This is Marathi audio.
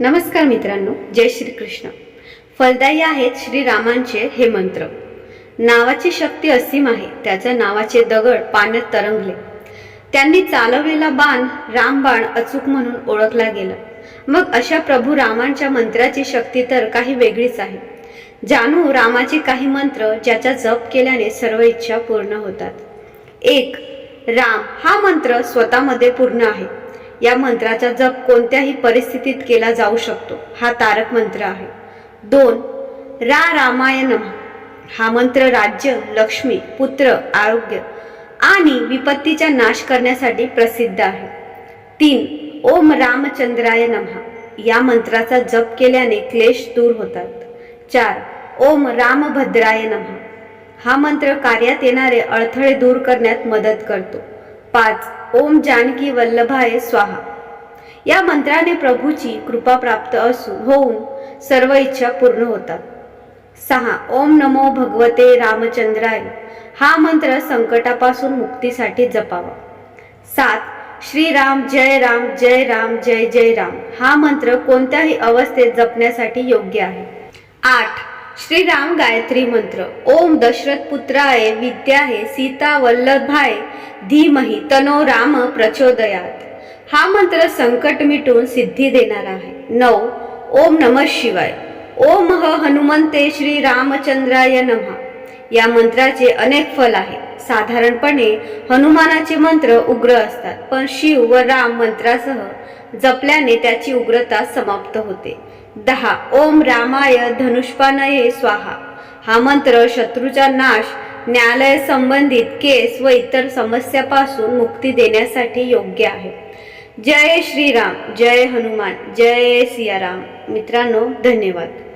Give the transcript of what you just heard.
नमस्कार मित्रांनो जय श्रीकृष्ण. फलदायी आहेत श्रीरामांचे हे मंत्र. नावाची शक्ती असीम आहे त्याच्या नावाचे दगड पाण्यात तरंगले. त्यांनी चालवलेला बाण रामबाण अचूक म्हणून ओळखला गेला. मग अशा प्रभू रामांच्या मंत्राची शक्ती तर काही वेगळीच आहे. जानू रामाचे काही मंत्र ज्याचा जप केल्याने सर्व इच्छा पूर्ण होतात. एक राम हा मंत्र स्वतःमध्ये पूर्ण आहे. या मंत्राचा जप कोणत्याही परिस्थितीत केला जाऊ शकतो. हा तारक मंत्र आहे. दोन रा रामाय हा मंत्र राज्य लक्ष्मी पुत्र आरोग्य आणि विपत्तीचा नाश करण्यासाठी प्रसिद्ध आहे. तीन ओम रामचंद्राय नमः. या मंत्राचा जप केल्याने क्लेश दूर होतात. चार ओम रामभद्राय नमः. हा मंत्र कार्यात येणारे अडथळे दूर करण्यात मदत करतो. पाच. ओम जानकी वल्लभाय स्वाहा. या मंत्राने प्रभूची कृपा प्राप्त असू होऊन सर्व इच्छा पूर्ण होतात. सहा. ओम नमो भगवते रामचंद्राय. हा मंत्र संकटापासून मुक्तीसाठी जपावा. सात. श्रीराम जय राम जय राम जय जय राम. हा मंत्र कोणत्याही अवस्थेत जपण्यासाठी योग्य आहे. आठ. श्रीराम गायत्री मंत्र. ओम दशरथ पुत्राय विद्याहे सीता वल्लभाय धीमही तनो राम प्रचोदयात. हा मंत्र संकट मिटून सिद्धी देणारा आहे. नऊ ओम नम शिवाय. ओम ह हनुमंते श्री रामचंद्राय नमः. या मंत्राचे अनेक फल आहे साधारणपणे हनुमानाचे मंत्र उग्र असतात पण शिव व राम मंत्रासह जपल्याने त्याची उग्रता समाप्त होते. दहा ओम रामाय धनुष्पानये स्वाहा. हा मंत्र शत्रूचा नाश न्यायालय संबंधित केस व इतर समस्यापासून मुक्ती देण्यासाठी योग्य आहे. जय श्रीराम जय हनुमान जय सियाराम. मित्रांनो धन्यवाद.